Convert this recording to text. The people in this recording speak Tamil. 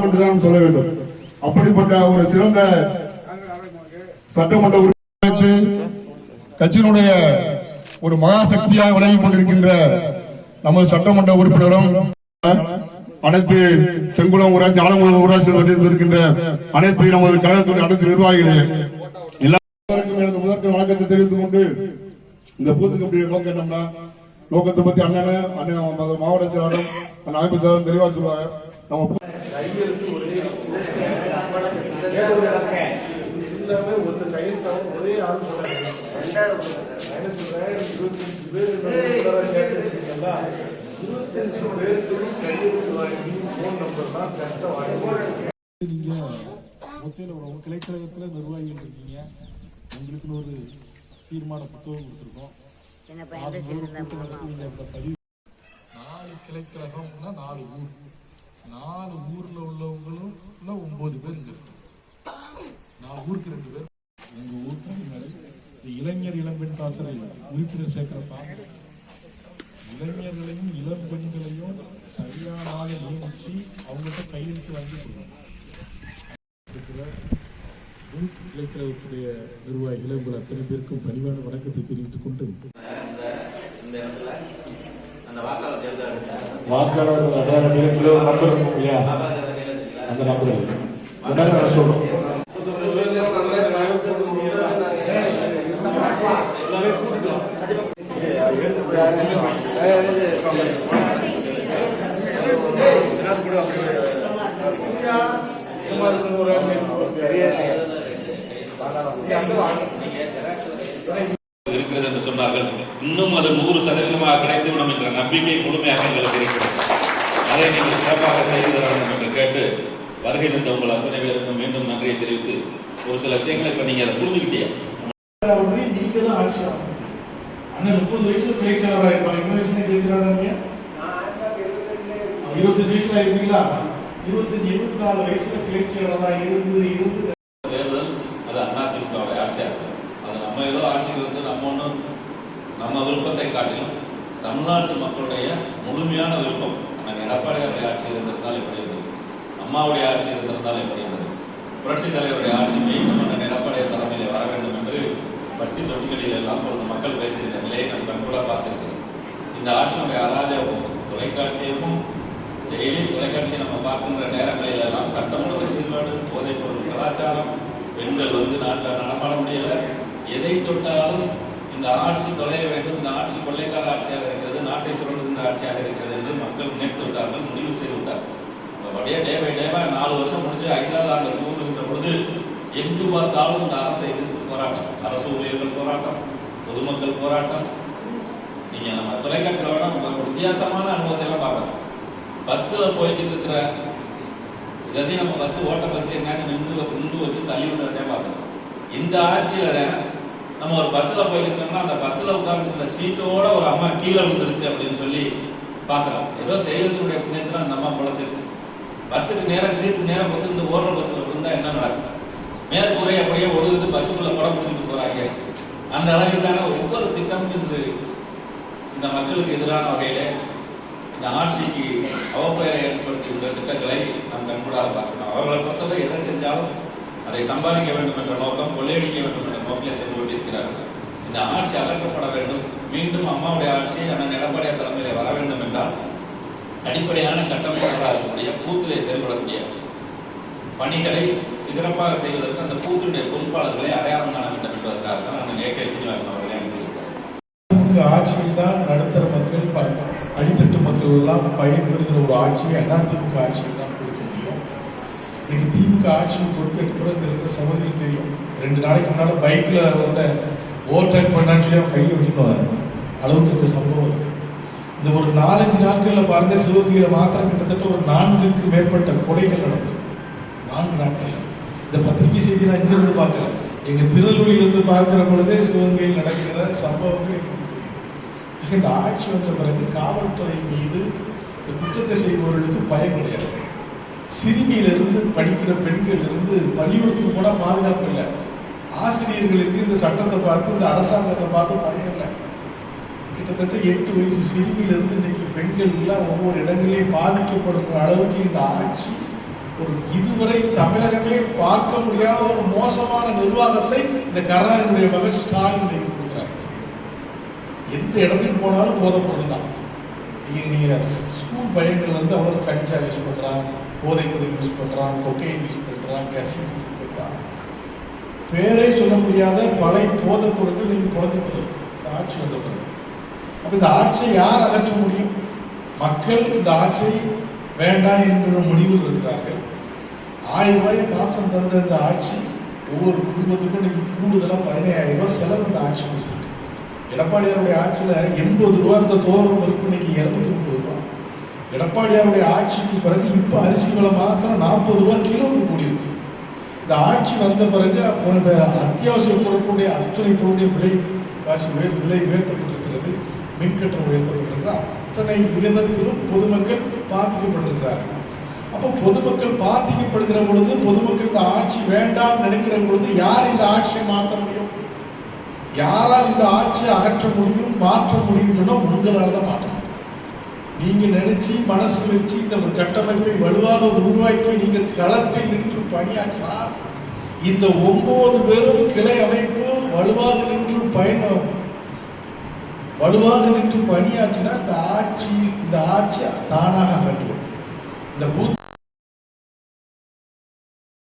வரலாம் என்றுதான் சொல்ல வேண்டும். அப்படிப்பட்ட ஒரு சிறந்த சட்டமன்ற உறுப்பினர் கட்சியினுடைய ஒரு மகாசக்தியாக விளங்கிக் கொண்டிருக்கின்ற நமது சட்டமன்ற உறுப்பினரும் அனைத்து செங்குளம் ஊராட்சி ஆலங்குளம் ஊராட்சி இருக்கின்ற அனைத்து நமது கழகத்துடைய அனைத்து நிர்வாகிகளே எல்லாருக்கும் எனது முதற்கு வணக்கத்தை தெரிவித்துக் கொண்டு இந்த பூத்துக்கு அப்படி நோக்கம் என்னம்னா நோக்கத்தை பத்தி அண்ணன் அண்ணன் மாவட்ட செயலாளரும் அண்ணன் அமைப்பு செயலாளரும் தெளிவா சொல்லுவாங்க. நம்ம எல்லாமே ஒருத்த கையெழுத்தாவும் ஒரே ஆள் போட்டாங்க இருபத்தஞ்சு பேர் பேருக்கு கையெழுத்து வாங்கி ஃபோன் நம்பர் தான் கரெக்டாக வாங்கி நீங்க ஒரு கிளைக்கழகத்தில் நிர்வாகிகள் இருக்கீங்க உங்களுக்குன்னு ஒரு தீர்மான புத்தகம் கொடுத்துருக்கோம் நாலு கிளைக்கழகம்னா நாலு ஊர். நாலு ஊர்ல உள்ளவங்களும் ஒம்பது ஒன்பது பேர் இங்க நாலு ஊருக்கு ரெண்டு பேர். உங்க ஊருக்கு முன்னாடி இந்த இளைஞர் இளம்பெண் பாசறை உறுப்பினர் சேர்க்கிறப்பா இளைஞர்களையும் இளம் பெண்களையும் சரியான ஆளை நியமிச்சு அவங்கள்ட்ட கையெழுத்து வாங்கி கொடுக்கணும். இருக்கிற பூத் கிளைக்கழகத்துடைய நிர்வாகிகளை உங்கள் அத்தனை பேருக்கும் பணிவான வணக்கத்தை தெரிவித்துக் கொண்டு வாக்காளர் அடையாள நிலத்தில் ஒரு நம்பர் இருக்கும் இல்லையா? அந்த நம்பர் உடனே நான் சொல்றோம். இருக்கிறது என்று சொன்னார்கள். இன்னும் அது நூறு சதவீதமாக கிடைத்துவிடும் என்ற நம்பிக்கை முழுமையாக எங்களுக்கு இருக்கிறது. அதை நீங்கள் சிறப்பாக செய்து தர வேண்டும் என்று கேட்டு வருகை தந்த உங்கள் அத்தனை பேருக்கும் மீண்டும் நன்றியை தெரிவித்து ஒரு சில விஷயங்களை இப்ப நீங்க அதை புரிஞ்சுக்கிட்டீங்க. நீங்க தான் ஆட்சி அண்ணன் முப்பது வயசுல பேச்சாளராக இருப்பாங்க வயசுல பேச்சாளராக இருபத்தஞ்சு வயசுல இருப்பீங்களா இருபத்தஞ்சு இருபத்தி நாலு வயசுல கிளர்ச்சியாளராக இருந்து இருந்து தேர்தல் அது அதிமுகவுடைய ஆட்சியாக இருக்கும் அது நம்ம ஏதோ ஆட்சிக்கு வந்து நம்ம ஒன்றும் நம்ம விருப்பத்தை காட்டிலும் தமிழ்நாட்டு மக்களுடைய முழுமையான விருப்பம் அண்ணன் எடப்பாடியாருடைய ஆட்சி இருந்திருந்தால் எப்படி இருந்தது? அம்மாவுடைய ஆட்சி இருந்திருந்தால் எப்படி இருந்தது? புரட்சித் தலைவருடைய ஆட்சி மீண்டும் அண்ணன் எடப்பாடியார் தலைமையிலே வர வேண்டும் என்று பட்டி தொட்டிகளில் எல்லாம் பொழுது மக்கள் பேசுகின்ற நிலையை நான் கண்கூட பார்த்திருக்கிறேன். இந்த ஆட்சியினுடைய அராஜகம் தொலைக்காட்சியையும் டெய்லி தொலைக்காட்சி நம்ம பார்க்கின்ற நேரங்களில் எல்லாம் சட்டம் ஒழுங்கு சீர்பாடு போதைப் பொருள் கலாச்சாரம் பெண்கள் வந்து நாட்டில் நடமாட முடியல. எதை தொட்டாலும் இந்த ஆட்சி தொலைய வேண்டும். இந்த ஆட்சி கொள்ளைக்கார ஆட்சியாக இருக்கிறது நாட்டை சுரண்டுகின்ற ஆட்சியாக இருக்கிறது என்று மக்கள் நினைத்து விட்டார்கள் முடிவு செய்து விட்டார்கள் அப்படியே டே பை டேவா நாலு வருஷம் முடிஞ்சு ஐந்தாவது ஆண்டு தூண்டுகின்ற பொழுது எங்கு பார்த்தாலும் இந்த அரசை எதிர்த்து போராட்டம் அரசு ஊழியர்கள் போராட்டம் பொதுமக்கள் போராட்டம். நீங்க நம்ம தொலைக்காட்சியில் வேணா வித்தியாசமான அனுபவத்தை எல்லாம் பார்க்கலாம். பஸ்ஸில் போய்கிட்டு இருக்கிற இதையும் நம்ம பஸ் ஓட்ட பஸ் எங்கேயாச்சும் நின்று நின்று வச்சு தள்ளி விடுறதே பார்க்கணும். இந்த ஆட்சியில் நம்ம ஒரு பஸ்ஸில் போய்கிட்டு அந்த பஸ்ஸில் உட்கார்ந்து சீட்டோட ஒரு அம்மா கீழே விழுந்துருச்சு அப்படின்னு சொல்லி பார்க்குறோம் ஏதோ தெய்வத்தினுடைய புண்ணியத்தில் அந்த அம்மா பொழைச்சிருச்சு பஸ்ஸுக்கு நேரம் சீட்டுக்கு நேரம் வந்து இந்த ஓடுற பஸ்ஸில் விழுந்தா என்ன நடக்கும்? மேற்கூரை அப்படியே ஒழுகுது பஸ்ஸுக்குள்ளே படம் பிடிச்சிட்டு போகிறாங்க அந்த அளவிற்கான ஒவ்வொரு திட்டமும் இன்று இந்த மக்களுக்கு எதிரான வகையில் இந்த ஆட்சிக்கு அவப்பெயரை ஏற்படுத்தியுள்ள திட்டங்களை நாம் கண்கூடாக பார்க்கணும். அவர்களை பொறுத்தவரை எதை செஞ்சாலும் அதை சம்பாதிக்க வேண்டும் என்ற நோக்கம் கொள்ளையடிக்க வேண்டும் என்ற நோக்கிலே சென்று கொண்டிருக்கிறார்கள். இந்த ஆட்சி அகற்றப்பட வேண்டும். மீண்டும் அம்மாவுடைய ஆட்சி அண்ணன் எடப்பாடியார் தலைமையிலே வர வேண்டும் என்றால் அடிப்படையான கட்டமைப்பாக இருக்கக்கூடிய பூத்திலே செயல்படக்கூடிய பணிகளை சிறப்பாக செய்வதற்கு அந்த பூத்தினுடைய பொறுப்பாளர்களை அடையாளம் காண வேண்டும் என்பதற்காக தான் அண்ணன் ஏ கே சீனிவாசன் அவர்களை அனுப்பியிருக்கிறார் ஆட்சியில் தான் நடுத்தர மக்கள் ப- அடித்தட்டு பயன்பெறுகிற ஒரு ஆட்சியை அதிமுக ஆட்சியில் தான் கொடுக்க முடியும். இன்னைக்கு திமுக ஆட்சி பொறுப்பேற்ற பிறகு இருக்கிற சகோதரி தெரியும். ரெண்டு நாளைக்கு முன்னால பைக்ல வந்து ஓவர்டேக் பண்ணான்னு சொல்லி அவன் கையை விட்டுருவாரு அளவுக்கு இந்த சம்பவம் இருக்கு. இந்த ஒரு நாலஞ்சு நாட்கள்ல பாருங்க சிவகங்கையில மாத்திரம் கிட்டத்தட்ட ஒரு நான்குக்கு மேற்பட்ட கொலைகள் நடந்தது. நான்கு நாட்கள் இந்த பத்திரிகை செய்தி நான் இங்கிருந்து பார்க்கல. எங்க திருநெல்வேலியிலிருந்து பார்க்கிற பொழுதே சிவகங்கையில் நடக்கிற சம்பவங்கள் எங்களுக்கு இந்த ஆட்சி வந்த பிறகு காவல்துறை மீது இந்த குற்றத்தை செய்பவர்களுக்கு பயம் கிடையாது. சிறுமியிலிருந்து படிக்கிற பெண்கள் இருந்து பள்ளிக்கூடத்துக்கு கூட பாதுகாப்பு இல்லை. ஆசிரியர்களுக்கு இந்த சட்டத்தை பார்த்து இந்த அரசாங்கத்தை பார்த்து பயம் இல்லை. கிட்டத்தட்ட எட்டு வயசு சிறுமியிலிருந்து இன்னைக்கு பெண்கள் எல்லாம் ஒவ்வொரு இடங்களையும் பாதிக்கப்படுற அளவுக்கு இந்த ஆட்சி ஒரு இதுவரை தமிழகமே பார்க்க முடியாத ஒரு மோசமான நிர்வாகத்தை இந்த கருணாநிதியுடைய மகன் ஸ்டாலின் எந்த இடத்துக்கு போனாலும் போதை பொருள் தான் நீங்கள் நீங்கள் ஸ்கூல் பையன்கள் வந்து அவ்வளோ கஞ்சா யூஸ் பண்றான் போதை பொருள் யூஸ் பண்ணுறான் கொக்கைன் யூஸ் பண்ணுறான் கசின் யூஸ் பண்ணுறான் பேரே சொல்ல முடியாத பல போதைப் பொருட்கள் நீங்கள் புழக்கத்தில் இருக்கு. இந்த ஆட்சி வந்த பிறகு. அப்போ இந்த ஆட்சியை யார் அகற்ற முடியும்? மக்கள் இந்த ஆட்சியை வேண்டாம் என்கிற முடிவில் இருக்கிறார்கள். ஆயிரம் ரூபாய் மாதம் தந்த இந்த ஆட்சி ஒவ்வொரு குடும்பத்துக்கும் இன்னைக்கு கூடுதலாக பதினேழாயிரம் ரூபாய் செலவு இந்த ஆட்சி கொடுத்துருக்கு. எடப்பாடியாருடைய ஆட்சியில் எண்பது ரூபா இருந்த தோறும் பருப்பு இன்னைக்கு இருநூத்தி முப்பது ரூபா. எடப்பாடியாருடைய ஆட்சிக்கு பிறகு இப்போ அரிசி விலை மாத்திரம் நாற்பது ரூபா கிலோவுக்கு கூடியிருக்கு. இந்த ஆட்சி வந்த பிறகு போன்ற அத்தியாவசிய பொருட்களுடைய அத்தனை பொருளுடைய விலை காசு உயர் விலை உயர்த்தப்பட்டிருக்கிறது. மின்கட்டணம் உயர்த்தப்பட்டிருக்கிறது. அத்தனை விகிதத்திலும் பொதுமக்கள் பாதிக்கப்பட்டிருக்கிறார்கள் அப்போ பொதுமக்கள் பாதிக்கப்படுகிற பொழுது பொதுமக்கள் இந்த ஆட்சி வேண்டாம் நினைக்கிற பொழுது யார் இந்த ஆட்சியை மாற்ற முடியும்? யாரால் இந்த ஆட்சியை அகற்ற முடியும் மாற்ற முடியும் சொன்னால் உங்களால் தான் மாற்ற முடியும். நீங்க நினைச்சு மனசு வச்சு இந்த ஒரு கட்டமைப்பை வலுவாக உருவாக்கி நீங்க களத்தில் நின்று பணியாற்றினா இந்த ஒன்பது பேரும் கிளை அமைப்பு வலுவாக நின்று பயன் வலுவாக நின்று பணியாற்றினால் இந்த ஆட்சி இந்த ஆட்சி தானாக அகற்றும் இந்த பூத்